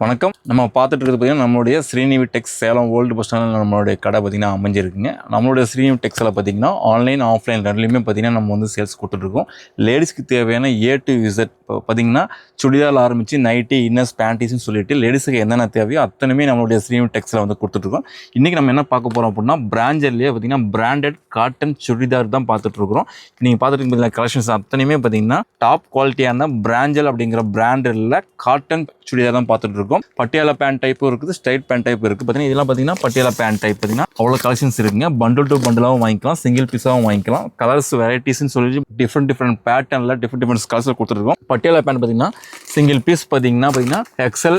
வணக்கம். நம்ம பார்த்துட்டு இருக்கிறது பார்த்தீங்கன்னா நம்மளுடைய Srinivi tex Salem old bus ஸ்டாண்டில் நம்மளுடைய கடை பார்த்திங்கன்னா அமைஞ்சிருக்குங்க. நம்மளுடைய ஸ்ரீநிவி டெக்ஸில் பார்த்தீங்கன்னா ஆன்லைன் ஆஃப்லைன் ரெண்டுலையுமே பார்த்தீங்கன்னா நம்ம வந்து சேல்ஸ் கொடுத்துட்ருக்கோம். லேடிஸ்க்கு தேவையான ஏ டு விசட் பார்த்தீங்கன்னா சுடிதார் ஆரம்பித்து நைட்டி இன்னர்ஸ் பேண்டிஸ்னு சொல்லிட்டு லேடிஸுக்கு என்னென்ன தேவையோ அத்தனையுமே நம்மளுடைய ஸ்ரீநிவி டெக்ஸில் வந்து கொடுத்துட்ருக்கோம். இன்றைக்கி நம்ம என்ன பார்க்க போகிறோம் அப்படின்னா பிராண்டட்லேயே பார்த்திங்கன்னா பிராண்டட் காட்டன் சுடிதார் தான் பார்த்துட்ருக்குறோம். நீங்கள் பார்த்துட்டு பார்த்தீங்கன்னா கலெக்ஷன்ஸ் அத்தனையுமே பார்த்தீங்கன்னா டாப் குவாலிட்டியான பிராஞ்சல் அப்படிங்கிற பிராண்டில் காட்டன் சுடிதார் தான் பார்த்துட்டு இருக்கும். பட்டியாலா பேண்ட் டைப்பும் இருக்குது ஸ்ட்ரைட் பேண்ட் டைப் இருக்குது. பார்த்தீங்கன்னா இதெல்லாம் பார்த்தீங்கன்னா பட்டியாலா பேண்ட் டைப் பார்த்தீங்கன்னா அவ்வளோ கலெக்ஷன்ஸ் இருக்குங்க. பண்டில் டு பண்டிலாகவும் வாங்கிக்கலாம் சிங்கிள் பீஸாகவும் வாங்கிக்கலாம். கலர்ஸ் வெரைட்டிஸ்னு சொல்லி டிஃப்ரெண்ட் டிஃப்ரெண்ட் பேட்டர்னில் டிஃப்ரெண்ட் டிஃப்ரெண்ட் கலர்ஸில் கொடுத்துருக்கோம். பட்டியாலா பேண்ட் பார்த்தீங்கன்னா சிங்கிள் பீஸ் பார்த்தீங்கன்னா பார்த்தீங்கன்னா எக்ஸல்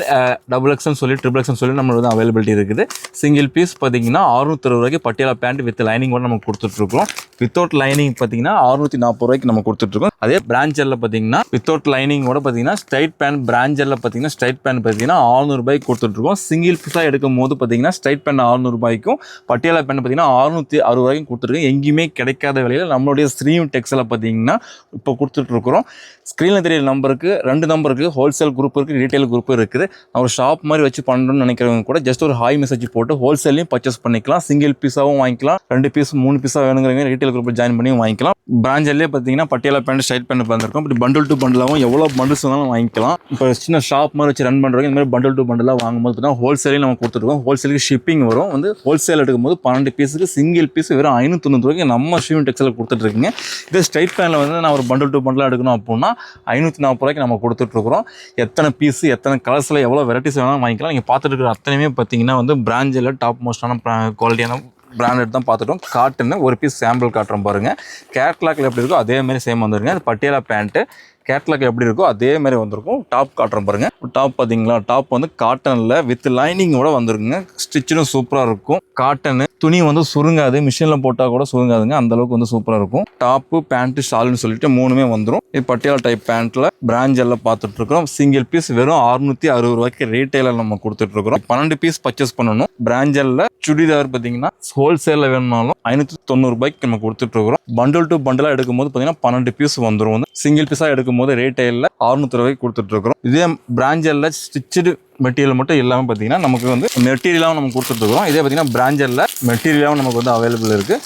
டபுள் எக்ஸ்எல் சொல்லி ட்ரிபிள் எக்ஸ்எல் சொல்லி நம்மளுக்கு வந்து அவைலபிலிட்டி இருக்குது. சிங்கிள் பீஸ் பார்த்தீங்கன்னா அறுநூத்தி ரூபாய்க்கு பட்டியாலா பேண்ட் வித் லைனிங்கோட நம்ம கொடுத்துட்ருக்கோம். வித்தவுட் லைனிங் பார்த்தீங்கன்னா அறுநூத்தி நாற்பது ரூபாய்க்கு நம்ம கொடுத்துட்ருக்கோம். அதே பிராஞ்சரில் பார்த்தீங்கன்னா வித்தவுட் லைனிங்கோட பார்த்தீங்கன்னா ஸ்ட்ரைட் பேண்ட் பிராஞ்சரில் பார்த்தீங்கன்னா ஸ்ட்ரைட் பேண்ட் பார்த்தீங்கன்னா ரூபாய்க்கு கொடுத்துட்ருக்கோம். சிங்கிள் பீஸாக எடுக்கும் போது பார்த்தீங்கன்னா ஸ்ட்ரைட் பேண்ட் ரூபாய்க்கும் பட்டியாலா பேண்ட் பார்த்தீங்கன்னா அறுநூற்றி அறுபது ரூபாய்க்கும் கொடுத்துருக்கோம். எங்கேயுமே கிடைக்காத விலையில் நம்மளுடைய ஸ்ரீம் டெக்ஸில் பார்த்தீங்கன்னா இப்போ கொடுத்துட்ருக்குறோம். ஸ்க்ரீனில் தெரியல நம்பருக்கு ரெண்டு நம்பருக்கு ஹோல்சேல் குரூப் இருக்குது ரீட்டைல் குரூப் இருக்குது. ஒரு ஷாப் மாதிரி வச்சு பண்ணுறோம்னு நினைக்கிறவங்க கூட ஜஸ்ட் ஒரு ஹாய் மெசேஜ் போட்டு ஹோல்சேல்லையும் பர்ச்சேஸ் பண்ணிக்கலாம். சிங்கிள் பீஸாகவும் வாங்கிக்கலாம். ரெண்டு பீஸ் மூணு பீஸாக வேணுங்கிறவங்க ரீட்டைல் குரூப்பில் ஜாயின் பண்ணி வாங்கிக்கலாம். பிராஞ்சல்லே பார்த்தீங்கன்னா பட்டியாலா பேண்ட் ஸ்டைட் பேண்ட் வந்திருக்கும். இப்படி பண்டில் டு பண்டிலாகவும் எவ்வளோ பண்டில்ஸ் வேணாலும் வாங்கிக்கலாம். இப்போ சின்ன ஷாப் மாதிரி வச்சு ரன் பண்ணுறவங்க இந்த மாதிரி பண்டில் டூ பண்டிலாக வாங்கும்போது பார்த்தீங்கன்னா ஹோல்சேலையும் நம்ம கொடுத்துருக்கோம். ஹோல்சேலுக்கு ஷிப்பிங் வரும். வந்து ஹோல்சேல் எடுக்கும்போது பன்னெண்டு பீஸுக்கு சிங்கிள் பீஸ் வெறும் ஐநூற்றி ரூபாய்க்கு நம்ம ஷிவிங் டெக்ஸில் கொடுத்துட்ருக்கீங்க. இதே ஸ்ட்ரைட் பேனில் வந்து நான் ஒரு பண்டில் டூ பண்டலாக எடுக்கணும் அப்படின்னா ஐநூற்றி நாற்பது ரூபாய்க்கு நம்ம கொடுத்துட்ருக்குறோம். எத்தனை பீஸு எத்தனை கலர்ஸில் எவ்வளோ வெரைட்டிஸ் வேணாலும் வாங்கிக்கலாம். நீங்கள் பார்த்துட்டு இருக்கிற அத்தனையுமே பார்த்தீங்கன்னா வந்து பிராஞ்சில் டாப் மோஸ்டான குவாலிட்டியான பிராண்டட் தான் பார்த்துட்டோம். காட்டுன்னு ஒரு பீஸ் சாம்பிள் காட்டுறோம் பாருங்கள் கேட்லாக்ல எப்படி இருக்கோ அதே மாதிரி சேம் வந்துருங்க. அது பட்டியாலா பேண்ட்டு கேட்லாக் எப்படி இருக்கோ அதே மாதிரி வந்திருக்கும். டாப் காட்டுறோம் பாருங்கள் டாப் பார்த்தீங்களா? டாப் வந்து காட்டனில் வித் லைனிங்கோட வந்துருக்குங்க. ஸ்டிச்சும் சூப்பராக இருக்கும். காட்டனு துணி வந்து சுருங்காது. மிஷினில் போட்டால் கூட சுருங்காதுங்க. அந்த அளவுக்கு வந்து சூப்பராக இருக்கும். டாப்பு பேண்ட்டு ஷால்னு சொல்லிட்டு மூணுமே வந்துடும் இது பட்டியாலா டைப் பேண்ட்டில் பிராஞ்ச் எல்லாம் பார்த்துட்டு இருக்கிறோம். சிங்கிள் பீஸ் வெறும் அறுநூத்தி அறுபது ரூபாய்க்கு ரீட்டைலர் நம்ம கொடுத்துட்டு இருக்கிறோம். பன்னெண்டு பீஸ் பர்ச்சேஸ் பண்ணணும். பிராஞ்சலில் சுடிதார் பார்த்தீங்கன்னா ஹோல்சேலில் வேணும்னாலும் ஐநூற்றி தொண்ணூறு ரூபாய்க்கு நம்ம கொடுத்துட்டு இருக்கிறோம். பண்டில் டு பண்டிலாக எடுக்கும்போது பார்த்தீங்கன்னா பன்னெண்டு பீஸ் வந்துடும் வந்து சிங்கிள் பீஸாக போது ரீட்டைலில் அறுநூத்தி ரூபாய்க்கு கொடுத்துட்ருக்குறோம். இதே பிராஞ்சலில் ஸ்டிச்சடு மெட்டீரியல் மட்டும் எல்லாமே பார்த்தீங்கன்னா நமக்கு வந்து மெட்டீரியலாகவும் நம்ம கொடுத்துட்ருக்கோம் இதே பார்த்தீங்கன்னா பிராஞ்சலில் மெட்டீரியலாகவும் நமக்கு வந்து அவைலபிள் இருக்குது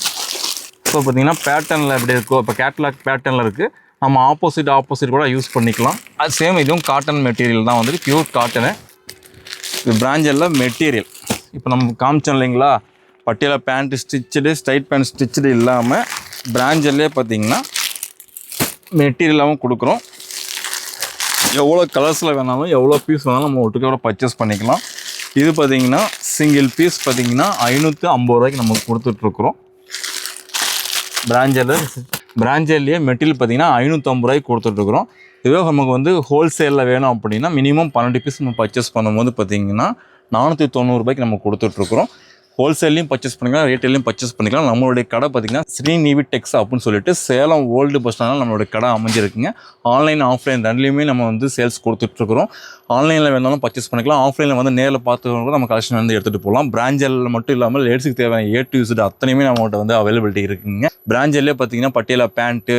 இப்போ பார்த்தீங்கன்னா பேட்டர்னில் எப்படி இருக்கோ இப்போ கேட்லாக் பேட்டர்னில் இருக்குது நம்ம ஆப்போசிட் ஆப்போசிட் கூட யூஸ் பண்ணிக்கலாம். அது சேம் இதுவும் காட்டன் மெட்டீரியல் தான் வந்துட்டு பியூர் காட்டனு இது பிராஞ்சலில் மெட்டீரியல் இப்போ நம்ம காமிச்சோம் இல்லைங்களா? Patiala pant stitched straight pant stitched இல்லாமல் பிராஞ்சல்லே பார்த்தீங்கன்னா மெட்டீரியலாகவும் கொடுக்குறோம். எவ்வளோ கலர்ஸில் வேணாலும் எவ்வளோ பீஸ் வேணாலும் நம்ம ஒட்டுக்கோட பர்ச்சேஸ் பண்ணிக்கலாம். இது பார்த்தீங்கன்னா சிங்கிள் பீஸ் பார்த்தீங்கன்னா ஐநூற்றி ஐம்பது ரூபாய்க்கு நம்ம கொடுத்துட்ருக்குறோம் பிராஞ்சரில் பிராஞ்சர்லேயே மெட்டீரியல் பார்த்தீங்கன்னா ஐநூற்றம்பது ரூபாய்க்கு கொடுத்துட்ருக்குறோம் இதுவே நமக்கு வந்து ஹோல்சேலில் வேணும் அப்படின்னா மினிமம் பன்னெண்டு பீஸ் நம்ம பர்ச்சேஸ் பண்ணும்போது பார்த்தீங்கன்னா நானூற்றி தொண்ணூறுபாய்க்கு நம்ம கொடுத்துட்ருக்குறோம் ஹோல்சேல்லையும் பர்ச்சேஸ் பண்ணிக்கலாம் ரீட்டைலையும் பர்ச்சேஸ் பண்ணிக்கலாம். நம்மளுடைய கடை பார்த்திங்கன்னா ஸ்ரீநிவி டெக்ஸ் அப்படின்னு சொல்லிட்டு சேலம் ஓல்டு பஸ் ஸ்டாண்டில் நம்மளுடைய கடை அமைஞ்சிருக்குங்க. ஆன்லைன் ஆஃப்லைன் ரெண்டுலேயுமே நம்ம வந்து சேல்ஸ் கொடுத்துட்ருக்குறோம். ஆன்லைனில் வேணாலும் பர்ச்சேஸ் பண்ணிக்கலாம். ஆஃப்லைனில் வந்து நேரில் பார்த்து கூட நம்ம கலெக்ஷன் வந்து எடுத்துகிட்டு போகலாம். பிராஞ்சில் மட்டும் இல்லாமல் லேட்ஸுக்கு தேவையான ஏ டு யூஸ்டு அத்தனையுமே நம்மகிட்ட வந்து அவைலபிலிட்டி இருக்குங்க. பிராஞ்சல்லே பார்த்தீங்கன்னா பட்டியலா பேண்ட்டு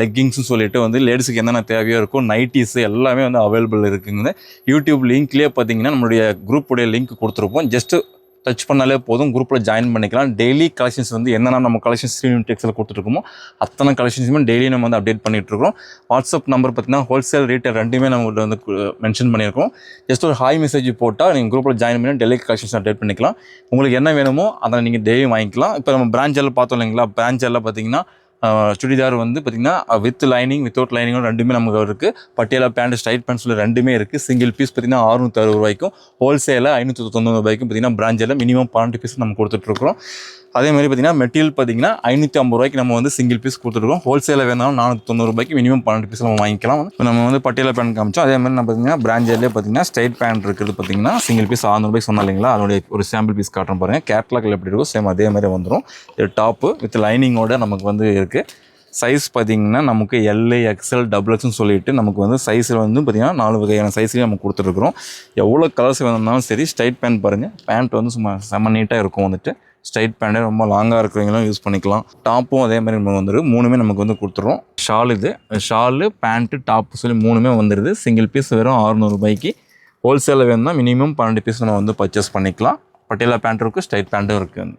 லெக்கிங்ஸ்னு சொல்லிட்டு வந்து லேடிஸுக்கு என்னென்ன தேவையோ இருக்கும் நைட்டிஸ் எல்லாமே வந்து அவைலபிள் இருக்குங்க. யூடியூப் லிங்க்லேயே பார்த்தீங்கன்னா நம்மளுடைய குரூப்புடைய லிங்க் கொடுத்துருப்போம். ஜஸ்ட்டு டச் பண்ணாலே போதும். குரூப்பில் ஜாயின் பண்ணிக்கலாம். டெய்லி கலெக்ஷன்ஸ் வந்து என்னென்ன நம்ம கலெக்ஷன்ஸ் ஸ்க்ரீன் டெக்ஸில் கொடுத்துருக்கோமோ அத்தனை கலெக்ஷன்ஸுமே டெய்லி நம்ம வந்து அப்டேட் பண்ணிகிட்ருக்கோம் இருக்கோம் வாட்ஸ்அப் நம்பர் பார்த்தீங்கன்னா ஹோல்சேல் ரீட்டைல் ரெண்டுமே நம்ம வந்து மென்ஷன் பண்ணியிருக்கோம். ஜஸ்ட் ஒரு ஹாய் மெசேஜ் போட்டால் நீங்கள் குரூப்பில் ஜாயின் பண்ணி டெய்லி கலெக்ஷன்ஸ் அப்டேட் பண்ணிக்கலாம். உங்களுக்கு என்ன வேணுமோ அதை நீங்கள் டெய்லி வாங்கிக்கலாம். இப்போ நம்ம பிராஞ்செல்லாம் பார்த்தோம் இல்லைங்களா? பிராஞ்செல்லாம் பார்த்தீங்கன்னா சுடிதார் வந்து பார்த்திங்கன்னா வித் லைனிங் வித்தவுட் லைனிங்கும் ரெண்டுமே நமக்கு இருக்குது பட்டியலா பேண்ட் ஸ்டைட் பேண்ட் சொல்லி ரெண்டுமே இருக்குது சிங்கிள் பீஸ் பார்த்திங்கன்னா அறுநூற்றி அறுபது ரூபாய்க்கும். ஹோல்சேலில் ஐநூற்றி தொண்ணூறு ரூபாய்க்கும் பார்த்திங்கன்னா பிராஞ்சில் மினிமம் பன்னெண்டு பீஸ் நம்ம கொடுத்துட்ருக்குறோம் அதே மாதிரி பார்த்தீங்கன்னா மெட்டீரியல் பார்த்தீங்கன்னா ஐநூற்றி ஐம்பது ரூபாய்க்கு நம்ம வந்து சிங்கிள் பீஸ் கொடுத்துருக்கோம் ஹோல்சேலில் வேணாலும் நானூற்றி தொண்ணூறு ரூபாய்க்கு மினிமம் பன்னெண்டு பீஸ் நம்ம வாங்கிக்கலாம். இப்போ நம்ம வந்து பட்டியல பேண்ட் காமிச்சோம். அதே மாதிரி நம்ம பார்த்தீங்கன்னா பிராஞ்சர்லேயே பார்த்தீங்கன்னா ஸ்ட்ரைட் பேண்ட் இருக்குது பார்த்தீங்கன்னா சிங்கிள் பீஸ் ஆறுநூறுபாய்க்கு சொன்னா இல்லைங்களா? அதனுடைய ஒரு சாம்பிள் பீஸ் காட்டுறோம் பாருங்கள் கேட்லாக்ல எப்படி இருக்கும் சேம் அதே மாதிரி வந்துடும் இது டாப்பு வித் லைனிங்கோட நமக்கு வந்து இருக்குது சைஸ் பார்த்தீங்கன்னா நமக்கு எல்ஏ எக்ஸ்எல் டபுள் எக்ஸ்னு சொல்லிட்டு நமக்கு வந்து சைஸில் வந்து பார்த்திங்கன்னா நாலு வகையான சைஸ்லேயும் நம்ம கொடுத்துருக்குறோம் எவ்வளோ கலர்ஸ் வேணும்னாலும் சரி ஸ்ட்ரைட் பேண்ட் பாருங்கள் பேண்ட் வந்து சும்மா செம்ம நீட்டாக இருக்கும் வந்துட்டு. ஸ்ட்ரைட் பேண்டே ரொம்ப லாங்காக இருக்கிறவங்களும் யூஸ் பண்ணிக்கலாம். டாப்பும் அதே மாதிரி நம்ம வந்துடும் மூணுமே நமக்கு வந்து கொடுத்துரும் ஷால் இது. ஷாலு பேண்ட்டு டாப்பு சொல்லி மூணுமே வந்துடுது சிங்கிள் பீஸ் வெறும் அறுநூறுபாய்க்கு ஹோல்சேலில் வேணும்னா மினிமம் பன்னெண்டு பீஸ் நம்ம வந்து பர்ச்சேஸ் பண்ணிக்கலாம். பட்டியலா பேண்ட் இருக்குது ஸ்ட்ரைட் பேண்ட்டும் இருக்குது